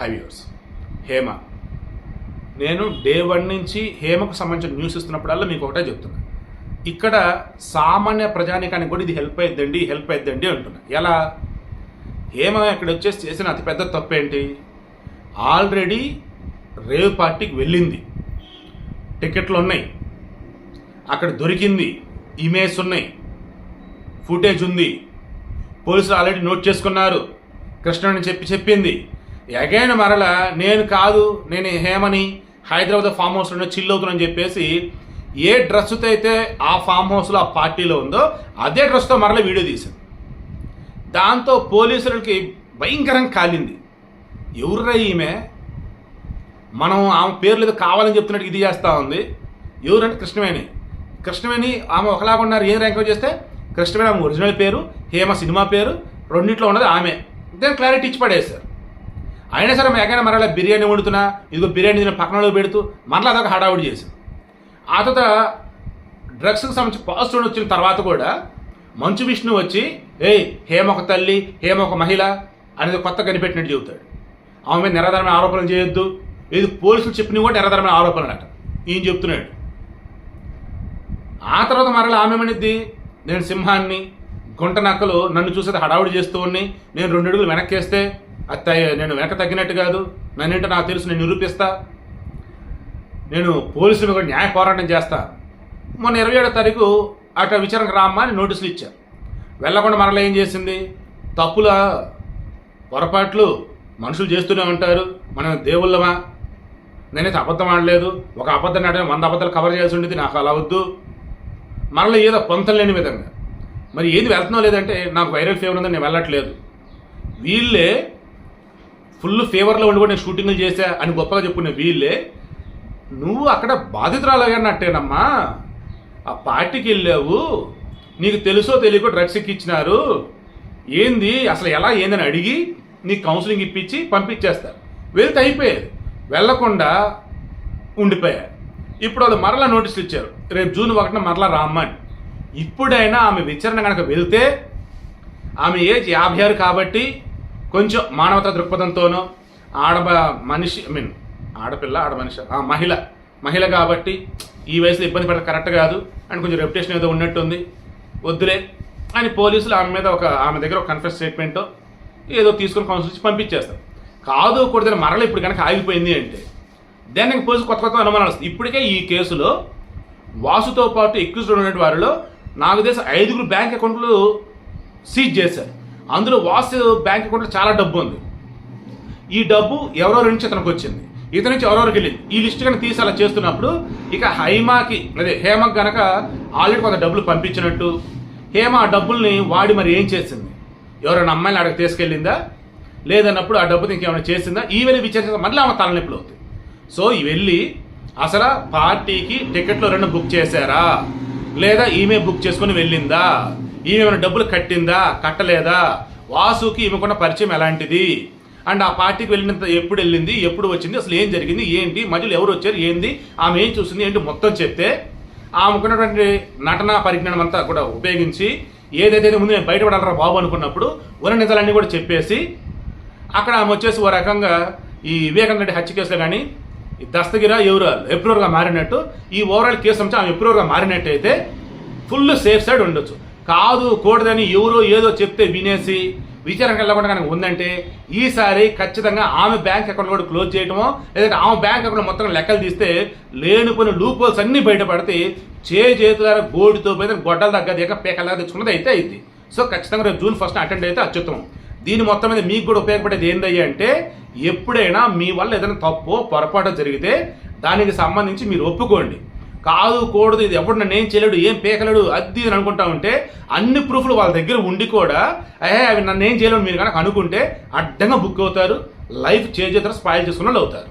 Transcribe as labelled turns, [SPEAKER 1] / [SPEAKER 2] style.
[SPEAKER 1] హైవ్యూర్స్ హేమ. నేను day one నుంచి హేమకు సంబంధించిన న్యూస్ ఇస్తున్నప్పుడల్లా మీకు ఒకటే చెప్తున్నా. ఇక్కడ సామాన్య ప్రజానికానికి కూడా ఇది హెల్ప్ అయిద్దండి హెల్ప్ అయిద్దండి అంటున్నా. ఎలా? హేమ ఇక్కడ వచ్చేసి చేసిన అతిపెద్ద తప్పు ఏంటి ఆల్రెడీ రేవ్ పార్టీకి వెళ్ళింది. టికెట్లు ఉన్నాయి. అక్కడ దొరికింది. ఇమేజ్ ఉన్నాయి. ఫుటేజ్ ఉంది. పోలీసులు ఆల్రెడీ నోట్ చేసుకున్నారు. కృష్ణని చెప్పి చెప్పింది. అగైన్ మరలా నేను కాదు నేను హేమని హైదరాబాద్ ఫామ్ హౌస్లో చిల్ అవుతున్నాను చెప్పేసి ఏ డ్రెస్తో అయితే ఆ ఫామ్ హౌస్లో ఆ పార్టీలో ఉందో అదే డ్రెస్తో మరల వీడియో తీశాను. దాంతో పోలీసులకి భయంకరంగా కాలింది. ఎవర్రా ఈమె? మనం ఆమె పేరు లేదు కావాలని చెప్తున్నట్టు ఇది చేస్తూ ఉంది. ఎవరంటే కృష్ణవేణి. కృష్ణవేణి ఆమె ఒకలాగా ఉన్నారు ఏం ర్యాంక్ చేస్తే? కృష్ణవేణి ఆమె ఒరిజినల్ పేరు హేమ సినిమా పేరు రెండింటిలో ఉన్నది ఆమె. దాని క్లారిటీ ఇచ్చి పడేశారు. అయినా సరే ఎక్కడైనా మరలా బిర్యానీ వండుతున్నా ఇదిగో బిర్యానీ తిన పక్కనలో పెడుతూ మరలా అదొక హడావుడి చేసింది. ఆ తర్వాత డ్రగ్స్కి సంబంధించి పాజిటివ్ వచ్చిన తర్వాత కూడా మంచు విష్ణు వచ్చి ఏయ్ హేమొక తల్లి హేమ ఒక మహిళ అనేది కొత్త కనిపెట్టినట్టు చెబుతాడు. ఆమె మీద నిరాధారమైన ఆరోపణలు చేయొద్దు. ఇది పోలీసులు చెప్పినవి కూడా నిరాధారమైన ఆరోపణలు అట ఈయన చెప్తున్నాడు. ఆ తర్వాత మరలా ఆమె ఏమనిద్ది? నేను సింహాన్ని గుంట నక్కలు నన్ను చూసేది హడావుడి చేస్తూ ఉన్నాయి. నేను రెండు అడుగులు వెనక్కేస్తే అత్తయ్య నేను వెనక తగ్గినట్టు కాదు. నన్నింటే నాకు తెలుసు నేను నిరూపిస్తా. నేను పోలీసులు కూడా న్యాయ పోరాటం చేస్తా. మొన్న ఇరవై ఏడో తారీఖు అక్కడ విచారణకు రామ్మా అని నోటీసులు ఇచ్చా వెళ్ళకుండా మరలా ఏం చేసింది? తప్పుల పొరపాట్లు మనుషులు చేస్తూనే ఉంటారు. మనం దేవుళ్ళమా? నేనైతే అబద్ధం ఆడలేదు. ఒక అబద్ధం ఆడిన వంద అబద్ధాలు కవర్ చేయాల్సి ఉండేది నాకు అలా వద్దు. మరలా ఏదో పొంతం లేని విధంగా. మరి ఏది వెళ్తున్నావు లేదంటే నాకు వైరల్ ఫీవర్ ఉందని నేను వెళ్ళట్లేదు. వీళ్ళే ఫుల్ ఫీవర్లో ఉండి కూడా నేను షూటింగ్లు చేశా అని గొప్పగా చెప్పుకునే వీళ్ళే. నువ్వు అక్కడ బాధితురాలన్నట్టేనమ్మా ఆ పార్టీకి వెళ్ళావు. నీకు తెలుసో తెలియకో డ్రగ్స్ ఎక్కిచ్చినారు. ఏంది? అసలు ఎలా ఏందని అడిగి నీకు కౌన్సిలింగ్ ఇప్పించి పంపించేస్తారు వెళ్తే అయిపోయేది. వెళ్ళకుండా ఉండిపోయారు ఇప్పుడు వాళ్ళు మరలా నోటీసులు ఇచ్చారు. రేపు జూన్ ఒకటిన మరలా రామ్మని. ఇప్పుడైనా ఆమె విచారణ కనుక వెళ్తే ఆమె ఏజ్ యాభై ఆరు కాబట్టి కొంచెం మానవతా దృక్పథంతోనో ఆడబ మనిషి ఐ మీన్ ఆడపిల్ల ఆడ మనిషి మహిళ మహిళ కాబట్టి ఈ వయసులో ఇబ్బంది పడడం కరెక్ట్ కాదు. అండ్ కొంచెం రెప్యుటేషన్ ఏదో ఉన్నట్టుంది. వద్దులే. అని పోలీసులు ఆమె మీద ఒక ఆమె దగ్గర ఒక కన్ఫెస్ స్టేట్మెంటో ఏదో తీసుకుని కౌన్సిల్ ఇచ్చి పంపించేస్తారు. కాదు కూడదని మరల ఇప్పుడు కనుక ఆగిపోయింది అంటే దానికి పోలీసు కొత్త కొత్త అనుమానాలు వస్తాయి. ఇప్పటికే ఈ కేసులో వాసుతో పాటు ఎక్యూజ్డ్ ఉన్నటువంటి వారిలో నాకు తెలిసి ఐదుగురు బ్యాంక్ అకౌంట్లు సీజ్ చేశారు. అందులో వాసు బ్యాంక్ అకౌంట్లో చాలా డబ్బు ఉంది. ఈ డబ్బు ఎవరెవరి నుంచి ఇతనికి వచ్చింది. ఇతని నుంచి ఎవరెవరికి వెళ్ళింది. ఈ లిస్ట్ కనుక తీసి అలా చేస్తున్నప్పుడు ఇక హైమాకి అదే హేమకి గనక ఆల్రెడీ కొంత డబ్బులు పంపించినట్టు హేమ ఆ డబ్బుల్ని వాడి మరి ఏం చేసింది? ఎవరైనా అమ్మాయిని అక్కడికి తీసుకెళ్ళిందా? లేదన్నప్పుడు ఆ డబ్బుని ఇంకేమైనా చేసిందా? ఈ వెళ్ళి మళ్ళీ ఆమె తలనొప్పులు అవుతాయి. సో ఈ వెళ్ళి అసలు పార్టీకి టికెట్లు రెండు బుక్ చేశారా? లేదా ఈమె బుక్ చేసుకుని వెళ్ళిందా? ఈమె డబ్బులు కట్టిందా కట్టలేదా? వాసుకి ఈమెకున్న పరిచయం ఎలాంటిది? అండ్ ఆ పార్టీకి వెళ్ళినంత ఎప్పుడు వెళ్ళింది ఎప్పుడు వచ్చింది అసలు ఏం జరిగింది ఏంటి మధ్యలో ఎవరు వచ్చారు ఏంది ఆమె ఏం చూసింది ఏంటి మొత్తం చెప్తే ఆమెకున్నటువంటి నటన పరిజ్ఞానం అంతా కూడా ఉపయోగించి ఏదైతే ముందు నేను బయటపడాలరా బాబు అనుకున్నప్పుడు ఉన్న నిజాలన్నీ కూడా చెప్పేసి అక్కడ ఆమె వచ్చేసి ఓ రకంగా ఈ వివేకానంద రెడ్డి హత్య కేసులో కానీ ఈ దస్తగిరా ఎవరు ఎప్రూవర్గా మారినట్టు ఈ ఓవరాల్ కేసు అంతా ఆమె ఎప్రూవర్గా మారినట్టయితే ఫుల్ సేఫ్ సైడ్ ఉండొచ్చు. కాదు కూడదని ఎవరో ఏదో చెప్తే వినేసి విచారణకు వెళ్ళకుండా కనుక ఉందంటే ఈసారి ఖచ్చితంగా ఆమె బ్యాంక్ అకౌంట్ కూడా క్లోజ్ చేయడమో లేదంటే ఆమె బ్యాంక్ అకౌంట్ మొత్తం లెక్కలు తీస్తే లేనిపోయిన లూప్ హోల్స్ అన్ని బయటపడితే చే చేతులారా గోడితో పోయిన గొడ్డల దగ్గర దగ్గర పేకల తెచ్చుకున్నది అయితే అయింది. సో ఖచ్చితంగా రేపు జూన్ ఫస్ట్ అటెండ్ అయితే అత్యుత్తమం. దీని మొత్తం మీద మీకు కూడా ఉపయోగపడేది ఏందయ్యా అంటే ఎప్పుడైనా మీ వల్ల ఏదైనా తప్పు పొరపాటు జరిగితే దానికి సంబంధించి మీరు ఒప్పుకోండి. కాదు కూడదు ఇది ఎవడు నన్ను ఏం చేయలేడు ఏం పేకలేడు అది ఇది అని అనుకుంటా ఉంటే అన్ని ప్రూఫ్లు వాళ్ళ దగ్గర ఉండి కూడా ఏ అవి నన్ను ఏం చేయలేడు మీరు కనుక అనుకుంటే అడ్డంగా బుక్ అవుతారు లైఫ్ చేంజ్ అవుతారు స్పాయిల్ చేసుకున్న వాళ్ళు అవుతారు.